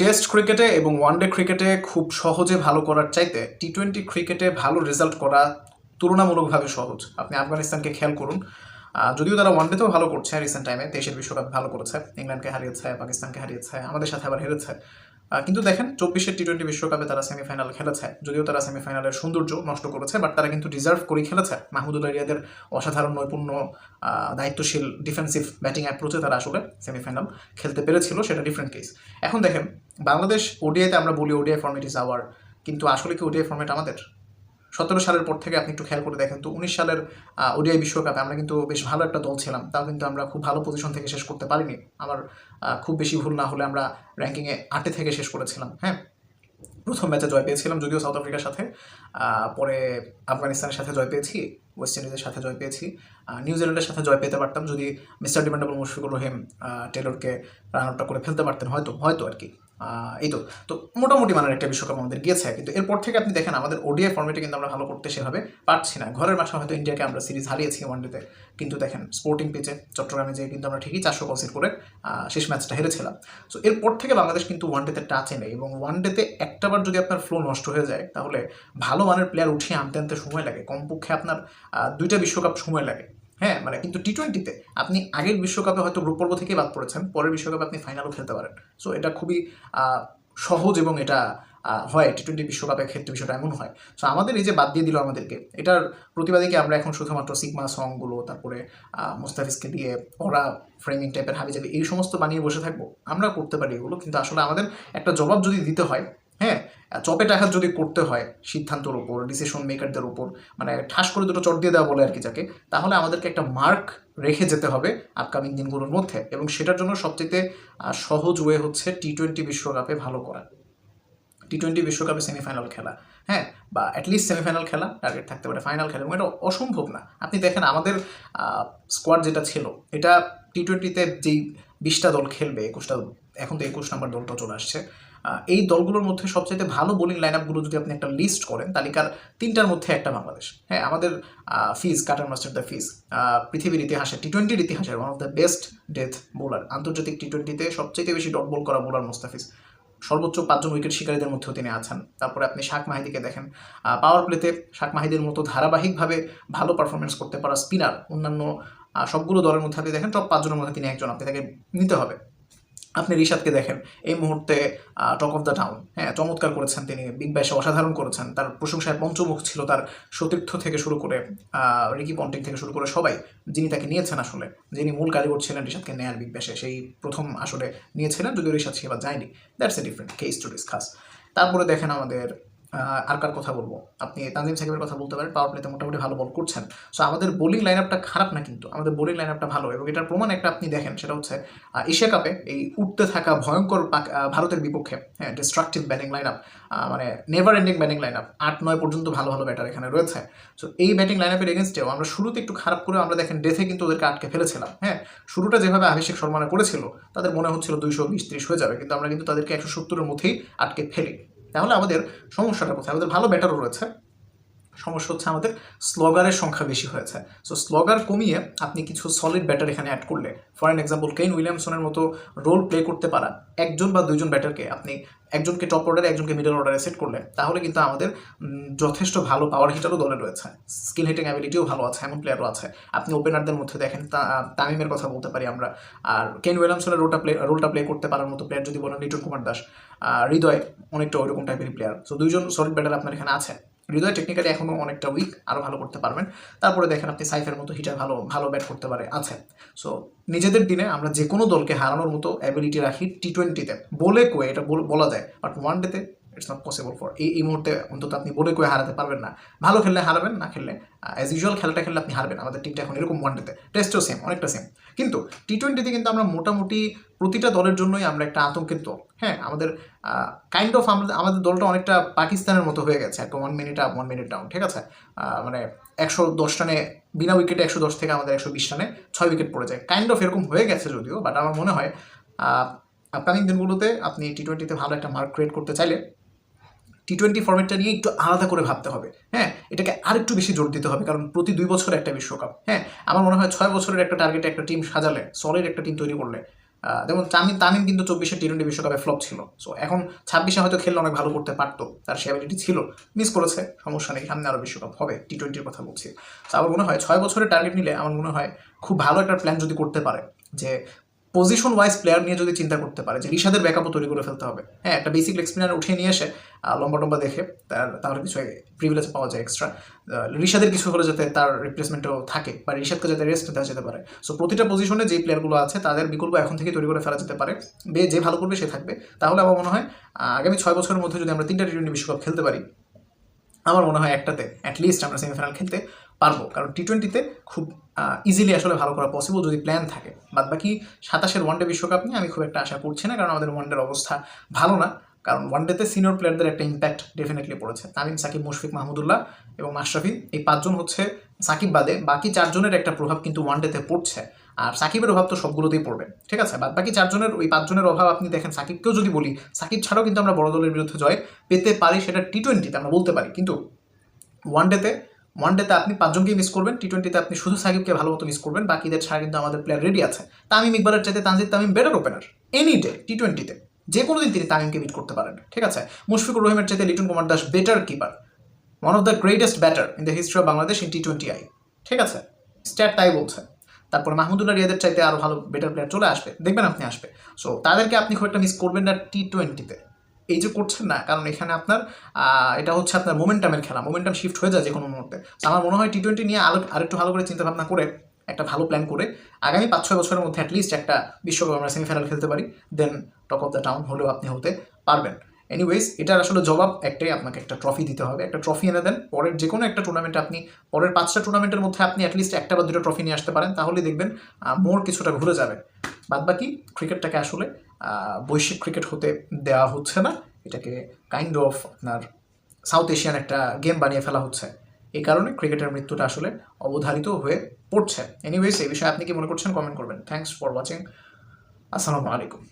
Test ক্রিকেটে এবং one day ক্রিকেটে খুব সহজে ভালো করার চাইতে টি টোয়েন্টি ক্রিকেটে ভালো রেজাল্ট করা তুলনামূলকভাবে সহজ। আপনি আফগানিস্তানকে খেয়াল করুন। যদিও তারা ওয়ানডেতেও ভালো করছে রিসেন্ট টাইমে দেশের বিশ্বকাপ ভালো করেছে, ইংল্যান্ডকে হারিয়েছে, পাকিস্তানকে হারিয়েছে, আমাদের সাথে আবার হেরেছে। কিন্তু দেখেন, চব্বিশের টি টোয়েন্টি বিশ্বকাপে তারা সেমিফাইনাল খেলেছে। যদিও তারা সেমিফাইনালের সৌন্দর্য নষ্ট করেছে বাট তারা কিন্তু ডিজার্ভ করে খেলেছে। মাহমুদুল রিয়াদের অসাধারণ নৈপুণ্য দায়িত্বশীল ডিফেন্সিভ ব্যাটিং অ্যাপ্রোচে তারা আসলে সেমিফাইনাল খেলতে পেরেছিল, সেটা ডিফারেন্ট কেস এখন দেখেন, বাংলাদেশ ওডিআইতে আমরা বলি ওডিআই ফর্মেট ইজ আওয়ার কিন্তু আসলে কি ওডিআই ফর্মেট আমাদের? সতেরো সালের পর থেকে আপনি একটু খেয়াল করে দেখেন। তো উনিশ সালের ওডিআই বিশ্বকাপে আমরা কিন্তু বেশ ভালো একটা দল ছিলাম। তাও কিন্তু আমরা খুব ভালো পজিশন থেকে শেষ করতে পারিনি। আমার খুব বেশি ভুল না হলে আমরা র্যাঙ্কিংয়ে আটে থেকে শেষ করেছিলাম হ্যাঁ? প্রথম ম্যাচে জয় পেয়েছিলাম যদিও সাউথ আফ্রিকার সাথে। পরে আফগানিস্তানের সাথে জয় পেয়েছি, ওয়েস্ট ইন্ডিজের সাথে জয় পেয়েছি। নিউজিল্যান্ডের সাথে জয় পেতে পারতাম যদি মিস্টার ডিপেন্ডেবল মুশফিকুর রহিম টেলরকে রান আউটটা করে ফেলতে পারতেন। হয়তো হয়তো আর কি। এই তো তো মোটামুটি মানের একটা বিশ্বকাপ আমাদের গিয়েছে, কিন্তু এরপর থেকে আপনি দেখেন আমাদের ওডিআই ফর্মেটে কিন্তু আমরা ভালো করতে সেভাবে পারছি না। ঘরের মাঠে হয়তো ইন্ডিয়াকে আমরা সিরিজ হারিয়েছি ওয়ানডেতে কিন্তু দেখেন স্পোর্টিং পিচে চট্টগ্রামে যেয়ে কিন্তু আমরা ঠিকই চারশো কনসিড করে শেষ ম্যাচটা হেরেছিলাম। সো এরপর থেকে বাংলাদেশ কিন্তু ওয়ানডেতে টাচে নেই এবং ওয়ানডেতে একটাবার যদি আপনার ফ্লো নষ্ট হয়ে যায়, তাহলে ভালো মানের প্লেয়ার উঠিয়ে আনতে আনতে সময় লাগে। কমপক্ষে আপনার দুইটা বিশ্বকাপ সময় লাগে। হ্যাঁ মানে কিন্তু টি টোয়েন্টিতে আপনি আগের বিশ্বকাপে হয়তো গ্রুপ পর্ব থেকেই বাদ পড়েছেন, পরের বিশ্বকাপে আপনি ফাইনালও খেলতে পারেন। সো এটা খুবই সহজ এবং এটা হয় টি টোয়েন্টি বিশ্বকাপের ক্ষেত্রে বিষয়টা এমন হয়। সো আমাদের এই যে বাদ দিয়ে দিল আমাদেরকে, এটার প্রতিবাদীকে আমরা এখন শুধুমাত্র সিগমা সংগুলো তারপরে মুস্তাফিজকে দিয়ে, ওরা ফ্রেমিং টাইপের হাবি যাবে এই সমস্ত বানিয়ে বসে থাকব। আমরা করতে পারি এগুলো, কিন্তু আসলে আমাদের একটা জবাব যদি দিতে হয় হ্যাঁ চপে টাকা যদি করতে হয় সিদ্ধান্তর উপর ডিসিশন মেকারদের উপর মানে ঠাস করে দুটো চট দিয়ে দেওয়া বলে আর কি যাকে, তাহলে আমাদেরকে একটা মার্ক রেখে যেতে হবে আপকামিং দিনগুলোর মধ্যে এবং সেটার জন্য সবচেয়ে সহজ ওয়ে হচ্ছে টি টোয়েন্টি বিশ্বকাপে ভালো করা। টি টোয়েন্টি বিশ্বকাপে সেমিফাইনাল খেলা হ্যাঁ? বা অ্যাটলিস্ট সেমিফাইনাল খেলা টার্গেট থাকতে পারে ফাইনাল খেলা, এবং এটা অসম্ভব না। আপনি দেখেন আমাদের স্কোয়াড যেটা ছিল, এটা টি টোয়েন্টিতে যেই বিশটা দল খেলবে, একুশটা, এখন তো একুশ নাম্বার দলটা চলে আসছে এই দলগুলোর মধ্যে সবচেয়ে ভালো বোলিং লাইন আপগুলো যদি আপনি একটা লিস্ট করেন, তালিকার তিনটার মধ্যে একটা বাংলাদেশ। হ্যাঁ আমাদের Fizz cutter master the Fizz পৃথিবীর ইতিহাসে টি টোয়েন্টির ইতিহাসে one of the best death bowler আন্তর্জাতিক টি টোয়েন্টিতে সবচেয়ে বেশি ডট বল করা বোলার মুস্তাফিজ। সর্বোচ্চ পাঁচজন উইকেট শিকারীদের মধ্যেও তিনি আছেন। তারপরে আপনি শাক মাহিদিকে দেখেন। পাওয়ার প্লেতে শাক মাহিদের মতো ধারাবাহিকভাবে ভালো পারফরমেন্স করতে পারা স্পিনার অন্যান্য সবগুলো দলের মধ্যে আপনি দেখেন টপ পাঁচজনের মধ্যে তিনি একজন, আপনি তাকে নিতে হবে। আপনি রিশাদকে দেখেন, এই মুহূর্তে টক অফ দ্য টাউন হ্যাঁ চমৎকার করেছেন তিনি বিগ ব্যাশে অসাধারণ করেছেন, তার প্রশংসায় পঞ্চমুখ ছিল তার সতীর্থ থেকে শুরু করে রিকি পন্টিং থেকে শুরু করে সবাই, যিনি তাকে নিয়েছেন আসলে, যিনি মূল কারিগর ছিলেন রিশাদকে নেয়ার বিগ ব্যাশে সেই প্রথম আসলে নিয়েছিলেন, যদিও রিশাদ সেবা যায়নি that's a different case to discuss তারপরে দেখেন আমাদের আর কার কথা বলব? আপনি তানজিম সাকিবের কথা বলতে পারেন পাওয়ার প্লেতে মোটামুটি ভালো বল করছেন। সো আমাদের বোলিং লাইন আপটা খারাপ না কিন্তু, আমাদের বোলিং লাইন আপটা ভালো। এবং এটার প্রমাণ একটা আপনি দেখেন, সেটা হচ্ছে এশিয়া কাপে এই উঠতে থাকা ভয়ঙ্কর ভারতের বিপক্ষে হ্যাঁ ডিস্ট্রাকটিভ ব্যাটিং লাইন আপ মানে never ending batting line up আট নয় পর্যন্ত ভালো ভালো ব্যাটার এখানে রয়েছে। সো এই ব্যাটিং লাইন আপের এগেনস্টেও আমরা শুরুতে একটু খারাপ করে আমরা দেখেন ডেথে কিন্তু ওদেরকে আটকে ফেলেছিলাম হ্যাঁ। শুরুটা যেভাবে অভিষেক শর্মারা করেছিল, তাদের মনে হচ্ছিল দুইশো বিশ ত্রিশ হয়ে যাবে, কিন্তু আমরা কিন্তু তাদেরকে একশো সত্তরের মধ্যেই আটকে ফেলি। তাহলে আমাদের সমস্যাটা কোথায়? আমাদের ভালো ব্যাটারও রয়েছে। সমস্যা হচ্ছে আমাদের স্লগারের সংখ্যা বেশি হয়েছে। সো স্লগার কমিয়ে আপনি কিছু সলিড ব্যাটার এখানে অ্যাড করলে ফর অ্যান এক্সাম্পল কেন উইলিয়ামসনের মতো রোল প্লে করতে পারা একজন বা দুইজন ব্যাটারকে আপনি একজনকে টপ অর্ডারে একজনকে মিডল অর্ডারে সেট করলে, তাহলে কিন্তু আমাদের যথেষ্ট ভালো পাওয়ার হিটারও দলে রয়েছে। স্কিল হিটিং অ্যাবিলিটিও ভালো আছে, এমন প্লেয়ারও আছে। আপনি ওপেনারদের মধ্যে দেখেন তামিমের কথা বলতে পারি আমরা। আর কেন উইলিয়ামসনের রোলটা প্লে রোলটা প্লে করতে পারার মতো প্লেয়ার যদি বলেন, লিটন কুমার দাস। হৃদয় অনেকটা ওইরকম টাইপের প্লেয়ার সো দুইজন সলিড ব্যাটার আপনার এখানে আছে। হৃদয় টেকনিক্যালি এখনও অনেকটা উইক আরও ভালো করতে পারবেন। তারপরে দেখেন আপনি সাইফের মতো হিটার ভালো ভালো ব্যাট করতে পারে, আছে। সো নিজেদের দিনে আমরা যে কোনো দলকে হারানোর মতো অ্যাবিলিটি রাখি টি টোয়েন্টিতে বলে কয়ে এটা বল- যায়। বাট ওয়ান ডেতে ইটস নট পসিবল ফর এই এই মুহূর্তে অন্তত আপনি বলে কয়ে হারাতে পারবেন না। ভালো খেললে হারাবেন, না খেললে অ্যাজ ইউজুয়াল খেলাটা খেললে আপনি হারবেন। আমাদের টিমটা এখন এরকম ওয়ান ডেতে টেস্টও সেম অনেকটা সেম কিন্তু টি টোয়েন্টিতে কিন্তু আমরা মোটামুটি প্রতিটা দলের জন্যই আমরা একটা আতঙ্কের দল। হ্যাঁ আমাদের কাইন্ড অফ আমাদের আমাদের দলটা অনেকটা পাকিস্তানের মতো হয়ে গেছে। একটা one minute up one minute down ঠিক আছে? মানে একশো দশ রানে, বিনা উইকেটে একশো দশ থেকে আমাদের একশো বিশ রানে ছয় উইকেট পড়ে যায়। কাইন্ড অফ এরকম হয়ে গেছে যদিও বাট আমার মনে হয় আপকামিং দিনগুলোতে আপনি টি টোয়েন্টিতে ভালো একটা মার্ক ক্রিয়েট করতে চাইলে টি টোয়েন্টি ফর্মেটটা নিয়ে একটু আলাদা করে ভাবতে হবে। হ্যাঁ এটাকে আরেকটু বেশি জোর দিতে হবে, কারণ প্রতি দুই বছর একটা বিশ্বকাপ। হ্যাঁ আমার মনে হয় ছয় বছরের একটা টার্গেটে একটা টিম সাজালে সলিড একটা টিম তৈরি করলে যেমন তামিম তামিম কিন্তু চব্বিশে টি টোয়েন্টি বিশ্বকাপে ফ্লপ ছিল। সো এখন ছাব্বিশে হয়তো খেললে অনেক ভালো করতে পারতো, তার সে ছিল। মিস করেছে, সমস্যা নেই, সামনে আরও বিশ্বকাপ হবে টি টোয়েন্টির কথা বলছি। তো আমার মনে হয় ছয় বছরের টার্গেট নিলে আমার মনে হয় খুব ভালো একটা প্ল্যান যদি করতে পারে, যে পজিশন ওয়াইজ প্লেয়ার নিয়ে যদি চিন্তা করতে পারে, যে রিশাদের ব্যাকআপও তৈরি করে ফেলতে হবে। হ্যাঁ একটা বেসিক এক্সপিরিয়েন্স উঠিয়ে নিয়ে এসে লম্বা টম্বা দেখে তার তাহলে কিছু প্রিভিলেজ পাওয়া যায় এক্সট্রা রিশাদের কিছু হলে যাতে তার রিপ্লেসমেন্টও থাকে বা রিশাদকে যাতে রেস্ট দেওয়া যেতে পারে। সো প্রতিটা পজিশনে যে প্লেয়ারগুলো আছে, তাদের বিকল্প এখন থেকে তৈরি করে ফেলা যেতে পারে। বে, যে ভালো করবে সে থাকবে। তাহলে আমার মনে হয় আগামী ছয় বছরের মধ্যে যদি আমরা তিনটা টি টোয়েন্টি বিশ্বকাপ খেলতে পারি, আমার মনে হয় একটাতে অ্যাটলিস্ট আমরা সেমিফাইনাল খেলতে পারব। কারণ টি টোয়েন্টিতে খুব ইজিলি আসলে ভালো করা পসিবল যদি প্ল্যান থাকে। বাদ বাকি সাতাশের ওয়ানডে বিশ্বকাপ নিয়ে আমি খুব একটা আশা করছি না, কারণ আমাদের ওয়ানডের অবস্থা ভালো না। কারণ ওয়ানডেতে সিনিয়র প্লেয়ারদের একটা ইম্প্যাক্ট ডেফিনেটলি পড়েছে। তামিম, সাকিব, মুশফিক মাহমুদুল্লাহ এবং মাশরাফি এই পাঁচজন হচ্ছে সাকিব বাদে। বাকি চারজনের একটা প্রভাব কিন্তু ওয়ানডেতে পড়ছে। আর সাকিবের অভাব তো সবগুলোতেই পড়বে। ঠিক আছে? বাদ বাকি চারজনের, ওই পাঁচজনের অভাব আপনি দেখেন সাকিবকেও যদি বলি, সাকিব ছাড়াও কিন্তু আমরা বড় দলের বিরুদ্ধে জয় পেতে পারি সেটা টি টোয়েন্টিতে আমরা বলতে পারি। কিন্তু ওয়ানডেতে ওয়ানডেতে আপনি পাঁচজনকেই মিস করবেন টি টোয়েন্টিতে আপনি শুধু সাকিবকে ভালো মতো মিস করবেন, বাকিদের ছাড়া কিন্তু আমাদের প্লেয়ার রেডি আছে। তামিম ইকবালের চাইতে Tanzid Tamim better opener any day T টোয়েন্টিতে যে কোনো দিন তিনি তামিমকে বিট করতে পারেন, ঠিক আছে? মুশফিকুর রহিমের চাইতে Liton Kumar Das better keeper one of the greatest batter in the history of Bangladesh in T twenty I ঠিক আছে? স্ট্যাট তাই বলছে। তারপরে মাহমুদুল্লাহ রিয়াদের চাইতে আরও ভালো বেটার প্লেয়ার চলে আসবে। দেখবেন আপনি আসবে। সো তাদেরকে আপনি খুব একটা মিস করবেন না টি টোয়েন্টিতে এই যে করছেন না, কারণ এখানে আপনার এটা হচ্ছে আপনার মোমেন্টামের খেলা মোমেন্টাম শিফট হয়ে যায় যে কোনো মুহূর্তে। আমার মনে হয় টি টোয়েন্টি নিয়ে আরও আরেকটু ভালো করে চিন্তা ভাবনা করে, একটা ভালো প্ল্যান করে, আগামী পাঁচ, ছয় বছরের মধ্যে অ্যাটলিস্ট একটা বিশ্বকাপ আমরা সেমিফাইনাল খেলতে পারি then top of the town হলেও আপনি হতে পারবেন। এনিওয়েজ এটার আসলে জবাব একটাই, আপনাকে একটা ট্রফি দিতে হবে। একটা ট্রফি এনে দেন, পরের যে কোনো একটা টুর্নামেন্টে আপনি, পরের পাঁচটা টুর্নামেন্টের মধ্যে আপনি অ্যাটলিস্ট একটা বা দুটো ট্রফি নিয়ে আসতে পারেন তাহলে দেখবেন মোর কিছুটা ঘুরে যাবে। বাদবাকি ক্রিকেটটাকে আসলে বৈশ্বিক ক্রিকেট হতে দেওয়া হচ্ছে না। এটাকে কাইন্ড অফ আপনার সাউথ এশিয়ান একটা গেম বানিয়ে ফেলা হচ্ছে। এই কারণে ক্রিকেটের মৃত্যুটা আসলে অবধারিত হয়ে পড়ছে। এনিওয়েজ এই বিষয়ে আপনি কি মনে করছেন কমেন্ট করবেন। থ্যাংকস ফর ওয়াচিং আসসালামু আলাইকুম।